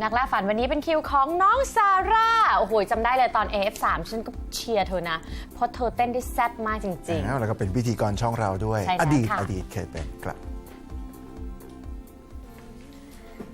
นักล่าฝันวันนี้เป็นคิวของน้องซาร่า โอ้โหจำได้เลยตอน AF3 ฉันก็เชียร์เธอนะ เพราะเธอเต้นได้แซ่บมากจริงแล้วแล้วก็เป็นพิธีกรช่องเราด้วย ใช่แล้วอดีตค่ะ อดีตเคยเป็นครับๆ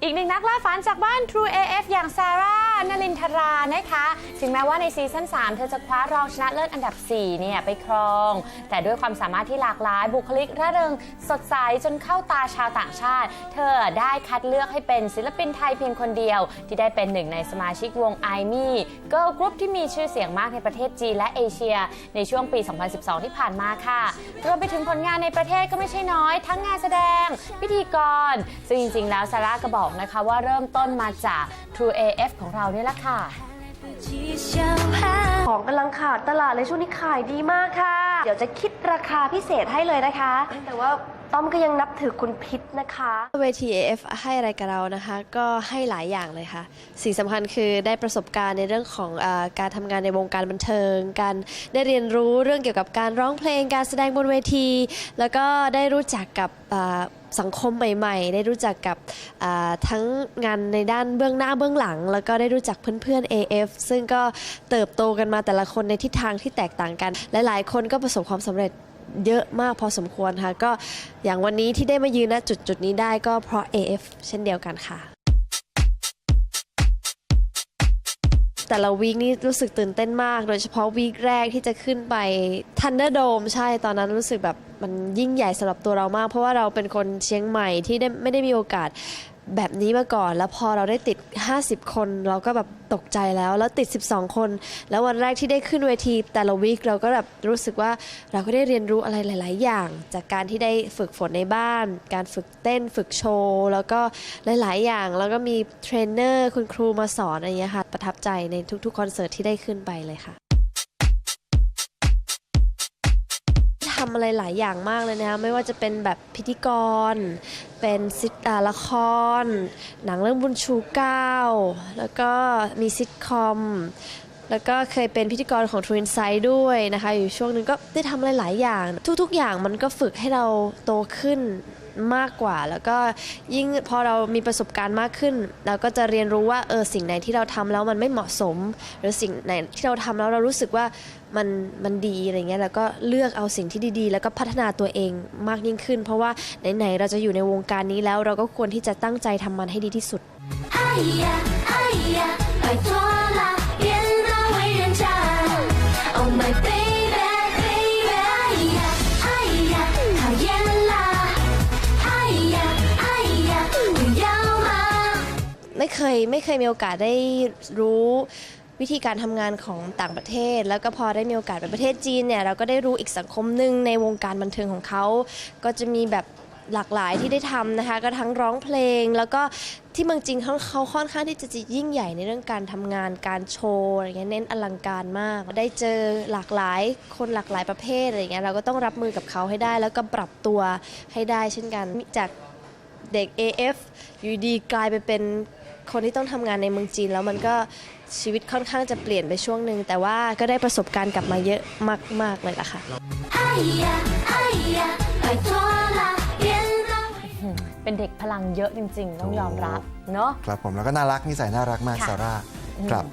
อีกหนึ่งนักล่าฝันจากบ้าน True AF อย่างซาร่า นลินทรานะคะ ถึงแม้ว่าในซีซั่น3 เธอจะคว้ารองชนะเลิศอันดับ 4 เนี่ยไปครอง แต่ด้วยความสามารถที่หลากหลายบุคลิกร่าเริงสดใสจนเข้าตาชาวต่างชาติ เธอได้คัดเลือกให้เป็นศิลปินไทยเพียงคนเดียว ที่ได้เป็นหนึ่งในสมาชิกวง i อมี่เกิร์ลกรุ๊ปที่มีชื่อเสียงมากในประเทศจีนและเอเชีย ในช่วงปี 2012 ที่ผ่านมาค่ะรวมไปถึงผลงานในประเทศก็ไม่ใช่น้อย ทั้งงานแสดง พิธีกร ซึ่งจริงๆแล้วซาร่าก็บอกนะคะว่าเริ่มต้นมาจาก True AF ของเรานี่ยแหละค่ะ ของกำลังขาดตลาดเลยช่วงนี้ขายดีมากค่ะ เดี๋ยวจะคิดราคาพิเศษให้เลยนะคะ แต่ว่าต้อมก็ยังนับถือคุณพิษนะคะ เวที AF ให้อะไรกับเรานะคะ ก็ให้หลายอย่างเลยค่ะ สิ่งสำคัญคือได้ประสบการณ์ในเรื่องของอาการทำงานในวงการบันเทิง การได้เรียนรู้เรื่องเกี่ยวกับการร้องเพลง การแสดงบนเวที แล้วก็ได้รู้จักกับอ่า สังคมใหม่ ๆ ได้รู้จักกับทั้งงานในด้านเบื้องหน้าเบื้องหลัง แล้วก็ได้รู้จักเพื่อนๆ AF ซึ่งก็เติบโตกันมาแต่ละคนในทิศทางที่แตกต่างกัน หลายๆ คนก็ประสบความสำเร็จเยอะมากพอสมควรค่ะ ก็อย่างวันนี้ที่ได้มายืนณจุดจุดนี้ได้ก็เพราะ AF เช่นเดียวกันค่ะ แต่ละวีคนี่รู้สึกตื่นเต้นมาก โดยเฉพาะวีคแรกที่จะขึ้นไปทันเดอร์โดมใช่ตอนนั้นรู้สึกแบบมันยิ่งใหญ่สำหรับตัวเรามาก เพราะว่าเราเป็นคนเชียงใหม่ที่ได้ไม่ได้มีโอกาส แบบนี้มาก่อน แล้วพอเราได้ติด 50 คน เราก็แบบตกใจแล้ว แล้วติด 12 คน แล้ววันแรกที่ได้ขึ้นเวทีแต่ละวีคเราก็แบบรู้สึกว่าเราก็ได้เรียนรู้อะไรหลาย ๆ อย่าง จากการที่ได้ฝึกฝนในบ้าน การฝึกเต้นฝึกโชว์แล้วก็หลาย ๆ อย่าง แล้วก็มีเทรนเนอร์คุณครูมาสอนอะไรอย่างเงี้ยค่ะประทับใจในทุก ๆ คอนเสิร์ตที่ได้ขึ้นไปเลยค่ะ ทำอะไรหลายอย่างมากเลยนะคะไม่ว่าจะเป็นแบบพิธีกร เป็นซิทอ่าละคร หนังเรื่องบุญชูเก้าแล้วก็มีซิทคอม แล้วก็เคยเป็นพิธีกรของ True Insight ด้วยนะคะ อยู่ช่วงหนึงก็ได้ทำอะไรหลายอย่าง ทุก ๆ อย่างมันก็ฝึกให้เราโตขึ้นมากกว่า แล้วก็ยิ่งพอเรามีประสบการณ์มากขึ้น เราก็จะเรียนรู้ว่าเออสิ่งไหนที่เราทำแล้วมันไม่เหมาะสม หรือสิ่งไหนที่เราทำแล้วเรารู้สึกว่ามันมันดีอะไรเงี้ยแล้วก็เลือกเอาสิ่งที่ดีๆ แล้วก็พัฒนาตัวเองมากยิ่งขึ้น เพราะว่าไหนๆเราจะอยู่ในวงการนี้แล้ว เราก็ควรที่จะตั้งใจทำมันให้ดีที่สุด ไม่เคยไม่เคยมีโอกาสได้รู้วิธีการทำงานของต่างประเทศ แล้วก็พอได้มีโอกาสไปประเทศจีนเนี่ยเราก็ได้รู้อีกสังคมหนึ่งในวงการบันเทิงของเขา ก็จะมีแบบหลากหลายที่ได้ทำนะคะ ก็ทั้งร้องเพลง แล้วก็ที่เมืองจีนเขาเขาค่อนข้างที่จะยิ่งใหญ่ในเรื่องการทำงานการโชว์อะไรเงี้ยเน้นอลังการมาก ได้เจอหลากหลายคนหลากหลายประเภทอะไรเงี้ยเราก็ต้องรับมือกับเขาให้ได้ แล้วก็ปรับตัวให้ได้เช่นกันจากเด็ก AF อยู่ดีกลายไปเป็น คนที่ต้องทำงานในเมืองจีน แล้วมันก็ชีวิตค่อนข้างจะเปลี่ยนไปช่วงหนึ่งแต่ว่าก็ได้ประสบการณ์กลับมาเยอะมาก ๆ เลยล่ะค่ะ เป็นเด็กพลังเยอะจริง ๆ ต้องยอมรับเนาะ ครับผมแล้วก็น่ารักนิสัยน่ารักมากซาร่าครับ